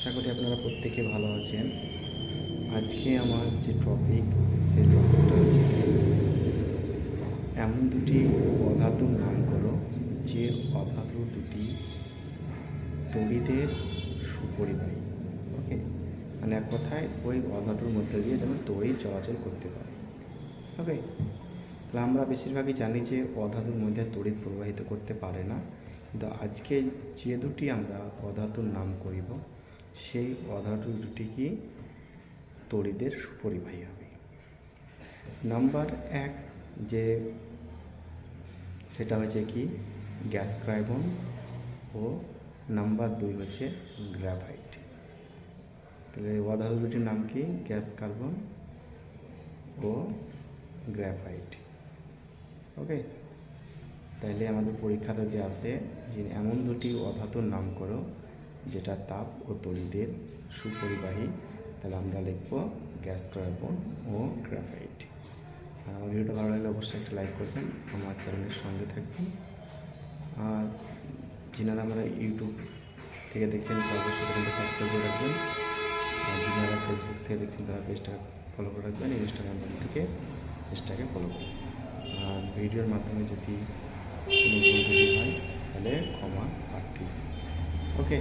আশা করি আপনারা প্রত্যেকে ভালো আছেন। আজকে আমার যে টপিক সেই টপিকটা হচ্ছে এমন দুটি অধাতুর নাম করো, যে অধাতু দুটি তড়িদের সুপরিবাহী ওকে মানে এক কথায় ওই অধাতুর মধ্যে দিয়ে যেন তড়িৎ চলাচল করতে পারে ওকে তাহলে আমরা বেশিরভাগই জানি যে অধাতুর মধ্যে তড়িৎ প্রবাহিত করতে পারে না। কিন্তু আজকে যে দুটি আমরা অধাতুর নাম করিব সেই অধাতু দুটি কি? তড়িদের সুপরিবাহী হবে। নাম্বার এক যে সেটা হচ্ছে কি? গ্যাস ক্রাইবন ও নাম্বার দুই হচ্ছে গ্রাফাইট তাহলে অধাতু দুটির নাম কি? গ্যাস কার্বন ও গ্রাফাইট ওকে? তাইলে আমাদের পরীক্ষাতে দিয়ে আসে যে এমন দুটি অধাতুর নাম করো যেটা তাপ ও তড়িদের সুপরিবাহী, তাহলে আমরা লিখব গ্যাস কার্বন ও গ্রাফাইট। আর আমার ভিডিওটা ভালো লাগলে অবশ্যই একটা লাইক করবেন, আমার চ্যানেলের সঙ্গে থাকবেন। আর যিনারা আমরা ইউটিউব থেকে দেখছেন, তারা অবশ্যই চ্যানেলটা সাবস্ক্রাইব করে রাখবেন। আর যিনারা ফেসবুক থেকে দেখছেন, তারা পেজটা ফলো করে রাখবেন ইনস্টাগ্রাম থেকে পেজটাকে ফলো করবেন। আর ভিডিওর মাধ্যমে যদি যদি হয়, তাহলে ক্ষমা প্রার্থী। ওকে